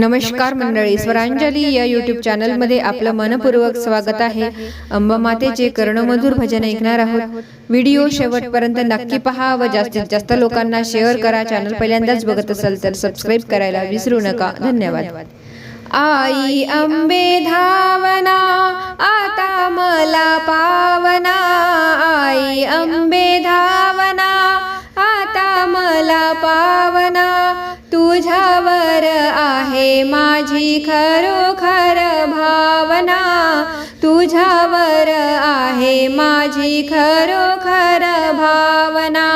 नमस्कार मंडळी स्वरांजली या युट्यूब चॅनलमध्ये आपलं मनपूर्वक स्वागत आहे. अंबा मातेचे कर्णमधुर भजन ऐकणार आहोत. व्हिडिओ शेवटपर्यंत नक्की पहा व जास्तीत जास्त लोकांना शेअर करा चॅनल पहिल्यांदाच बघत असाल तर सबस्क्राईब करायला विसरू नका. धन्यवाद. आई अंबे धावना आता मला पावना. आई अंबे धावना तुझ्यावर आहे माझी खरोखर भावना. तुझ्यावर आहे माझी खरोखर भावना.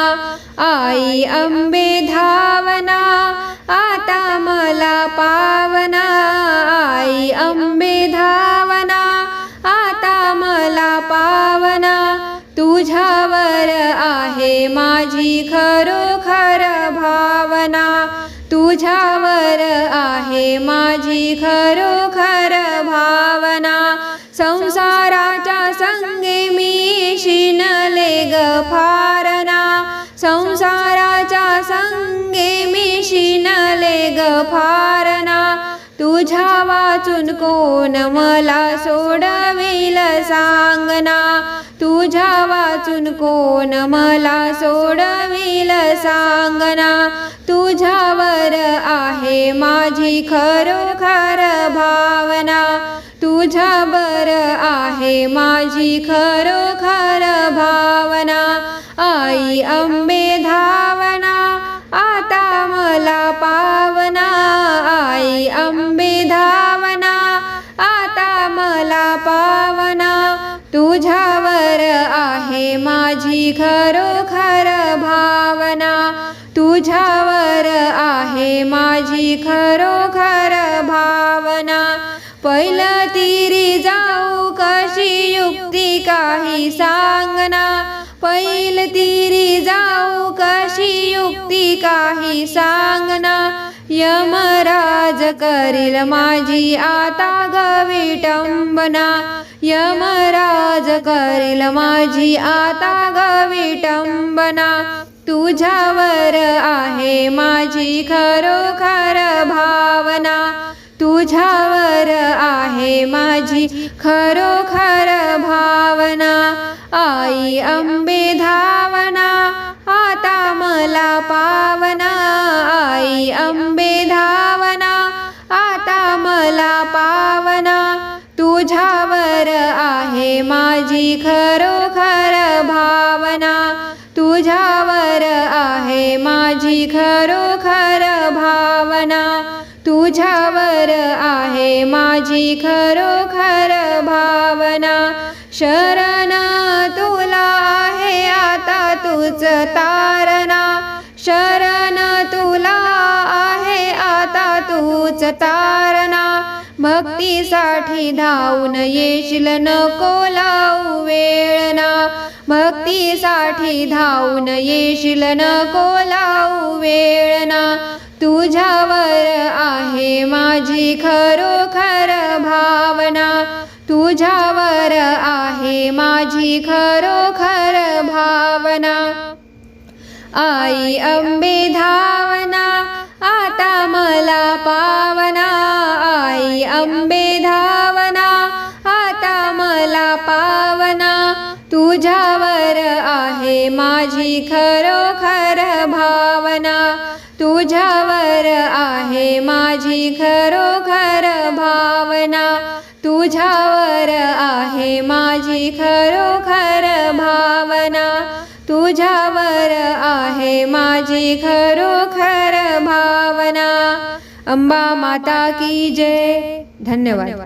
आई अंबे धावना आता मला पावना. आई अंबे धावना आता मला पावना. तुझ्यावर आहे माझी खरोखर भावना. तुझ्यावर आहे माझी खरोखर भावना. संसाराच्या संगे मी शिनले ग फारना. संसाराच्या संगे मी शिनले ग फारना. तुझ्या वाचून कोण मला सोडविल सांगना? तुझ्या वाचून कोण मला सोडविल सांगना? तुझ्यावर आहे माझी खरोखर भावना. तुझ्यावर आहे माझी खरोखर भावना. आई अंबे माझी खरोखर भावना तुझ्यावर आहे. माझी खरोखर भावना पहिलं तिरी जाऊ कशी युक्ती काही सांगना पैल तिरी जाऊ कशी युक्ती काही सांगना यमराज करील माझी आता गविटंबना यमराज करील माझी आता गविटंबना तुझ्यावर आहे माझी खरोखर भावना. तुझ्यावर आहे माझी खरोखर भावना. आई अंबे धावना आता मला पा तुझ्यावर आहे माझी खरोखर भावना. तुझ्यावर आहे माझी खरोखर भावना. तुझ्यावर आहे माझी खरोखर भावना. शरण तुला आहे आता तूच तारणा. शरण तुला आहे आता तूच तारणा. भक्तीसाठी धावून येशील नको लावू वेळना भक्तीसाठी धावून येशील नको लावू वेळना तुझ्यावर आहे माझी खरोखर भावना. तुझ्यावर आहे माझी खरोखर भावना. आई अंबे धावना. आता मला पावना. अंबे धावना आता मला पावना. तुझ्यावर आहे माझी खरोखर भावना. तुझ्यावर आहे माझी खरोखर भावना. तुझ्यावर आहे माझी खरोखर भावना. तुझ्यावर आहे माझी खरोखर भावना. अंबा माता की जय. धन्यवाद.